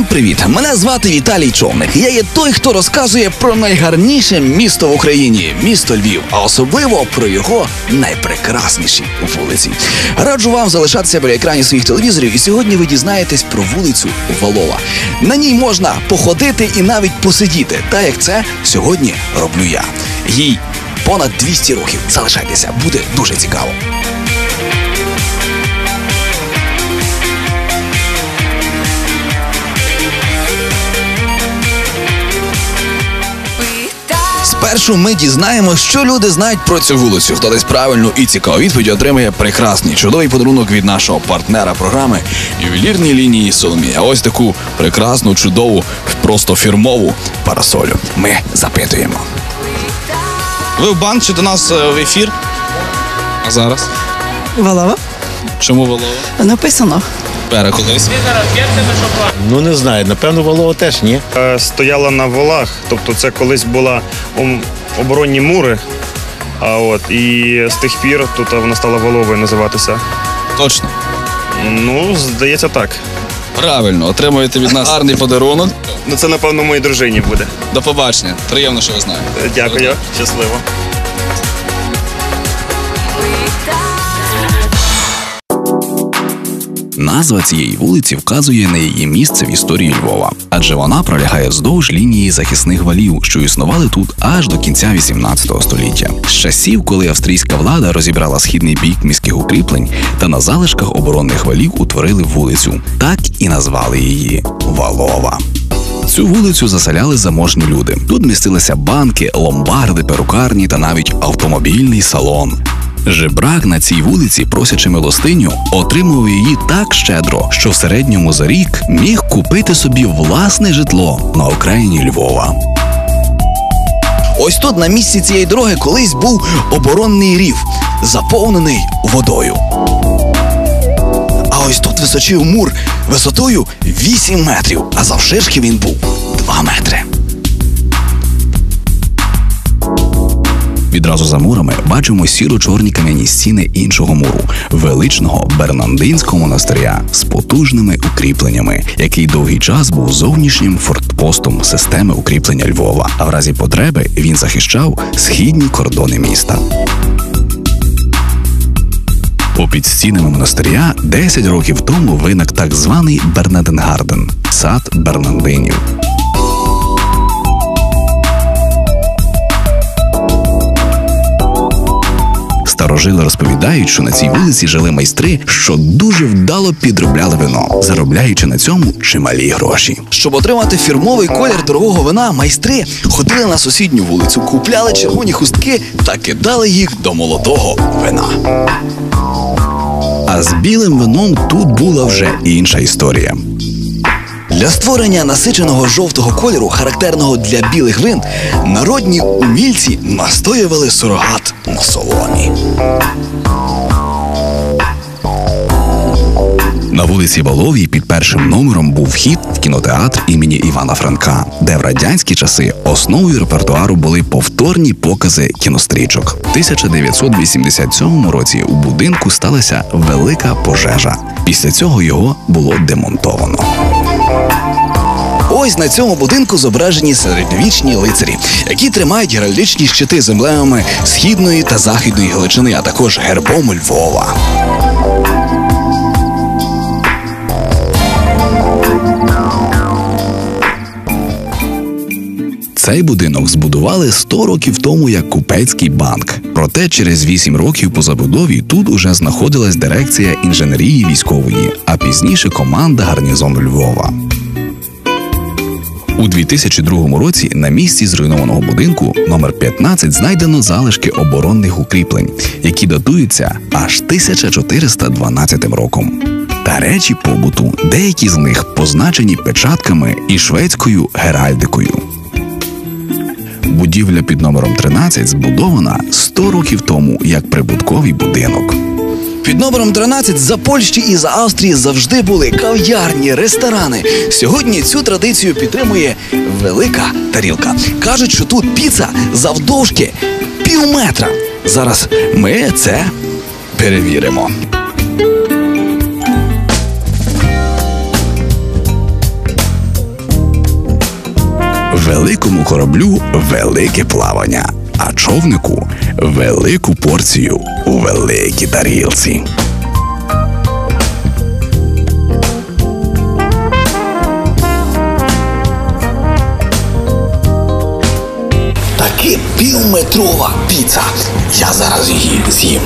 Всім привіт! Мене звати Віталій Човник. Я є той, хто розказує про найгарніше місто в Україні місто Львів, а особливо про його найпрекрасніші вулиці. Раджу вам залишатися біля екранів своїх телевізорів, і сьогодні ви дізнаєтесь про вулицю Валова. На ній можна походити і навіть посидіти, так як це сьогодні роблю я. Їй понад 200 років. Залишайтеся, буде дуже цікаво. Спершу ми дізнаємося, що люди знають про цю вулицю. Хто десь правильну і цікаву відповідь отримає прекрасний чудовий подарунок від нашого партнера програми ювелірні лінії Соломія. Ось таку прекрасну, чудову, просто фірмову парасолю. Ми запитуємо. Ви в банк чи до нас е, в ефір? А зараз? Валова? Чому Волова? Написано. Переколись. Ну не знаю, напевно, Волова теж ні. Е, стояла на волах, тобто це колись була ом- оборонні мури. А от і з тих пір тут вона стала воловою називатися. Точно. Ну, здається, так. Правильно, отримуєте від нас гарний подарунок. Ну це напевно моїй дружині буде. До побачення. Приємно, що ви знаєте. Дякую, щасливо. Назва цієї вулиці вказує на її місце в історії Львова, адже вона пролягає вздовж лінії захисних валів, що існували тут аж до кінця 18 століття. З часів, коли австрійська влада розібрала східний бік міських укріплень та на залишках оборонних валів утворили вулицю, так і назвали її Валова. Цю вулицю заселяли заможні люди. Тут містилися банки, ломбарди, перукарні та навіть автомобільний салон. Жебрак на цій вулиці, просячи милостиню, отримував її так щедро, що в середньому за рік міг купити собі власне житло на окраїні Львова. Ось тут на місці цієї дороги колись був оборонний рів, заповнений водою. А ось тут височив мур висотою 8 метрів, а завширшки він був 2 метри. Відразу за мурами бачимо сіро-чорні кам'яні стіни іншого муру, величного Бернандинського монастиря з потужними укріпленнями, який довгий час був зовнішнім фортпостом системи укріплення Львова. А в разі потреби він захищав східні кордони міста. Попід стінами монастиря 10 років тому виник так званий Бернаденгарден сад Бернандинів. Старожили розповідають, що на цій вулиці жили майстри, що дуже вдало підробляли вино, заробляючи на цьому чималі гроші. Щоб отримати фірмовий колір дорогого вина, майстри ходили на сусідню вулицю, купляли червоні хустки та кидали їх до молодого вина. А з білим вином тут була вже інша історія. Для створення насиченого жовтого кольору, характерного для білих вин, народні умільці настоювали сурогат на соломі. На вулиці Воловій під першим номером був вхід в кінотеатр імені Івана Франка, де в радянські часи основою репертуару були повторні покази кінострічок. В 1987 році у будинку сталася велика пожежа. Після цього його було демонтовано. Ось на цьому будинку зображені середньовічні лицарі, які тримають геральдичні щити з емблемами східної та західної Галичини, а також гербом Львова. Цей будинок збудували 100 років тому як купецький банк. Проте через 8 років по забудові тут уже знаходилась дирекція інженерії військової, а пізніше команда гарнізону Львова. У 2002 році на місці зруйнованого будинку номер 15 знайдено залишки оборонних укріплень, які датуються аж 1412 роком. Та речі побуту, деякі з них позначені печатками і шведською геральдикою. Будівля під номером 13 збудована 100 років тому як прибутковий будинок. Під номером 13 за Польщі і за Австрії завжди були кав'ярні, ресторани. Сьогодні цю традицію підтримує велика тарілка. Кажуть, що тут піца завдовжки пів метра. Зараз ми це перевіримо. Великому кораблю велике плавання, а човнику велику порцію у великій тарілці. Таки півметрова піца. Я зараз її з'їм.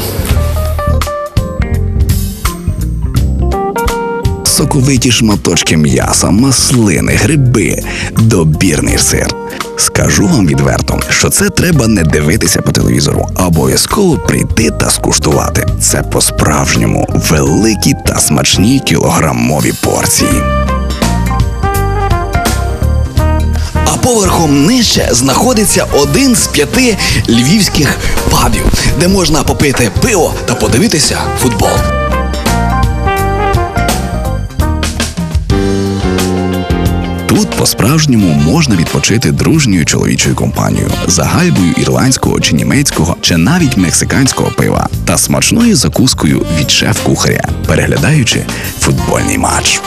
Соковиті шматочки м'яса, маслини, гриби, добірний сир. Скажу вам відверто, що це треба не дивитися по телевізору, а обов'язково прийти та скуштувати. Це по-справжньому великі та смачні кілограмові порції. А поверхом нижче знаходиться один з п'яти львівських пабів, де можна попити пиво та подивитися футбол. По-справжньому можна відпочити дружньою чоловічою компанією за гальбою ірландського чи німецького, чи навіть мексиканського пива та смачною закускою від шеф-кухаря, переглядаючи футбольний матч.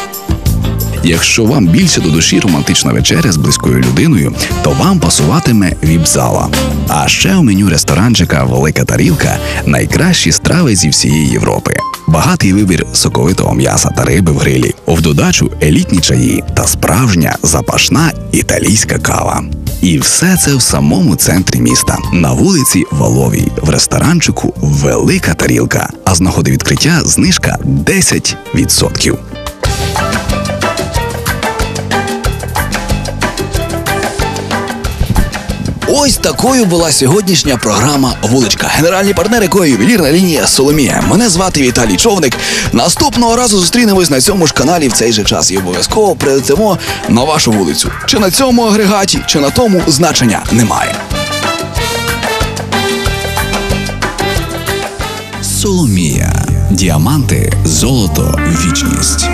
Якщо вам більше до душі романтична вечеря з близькою людиною, то вам пасуватиме віп-зала. А ще у меню ресторанчика Велика тарілка найкращі страви зі всієї Європи. Багатий вибір соковитого м'яса та риби в грилі, в додачу елітні чаї та справжня запашна італійська кава. І все це в самому центрі міста, на вулиці Валовій, в ресторанчику Велика тарілка. А з нагоди відкриття знижка 10%. Ось такою була сьогоднішня програма Вуличка. Генеральний партнер якої ювелірна лінія Соломія. Мене звати Віталій Човник. Наступного разу зустрінемось на цьому ж каналі в цей же час і обов'язково прилетимо на вашу вулицю. Чи на цьому агрегаті, чи на тому значення немає. Соломія. Діаманти, золото, вічність.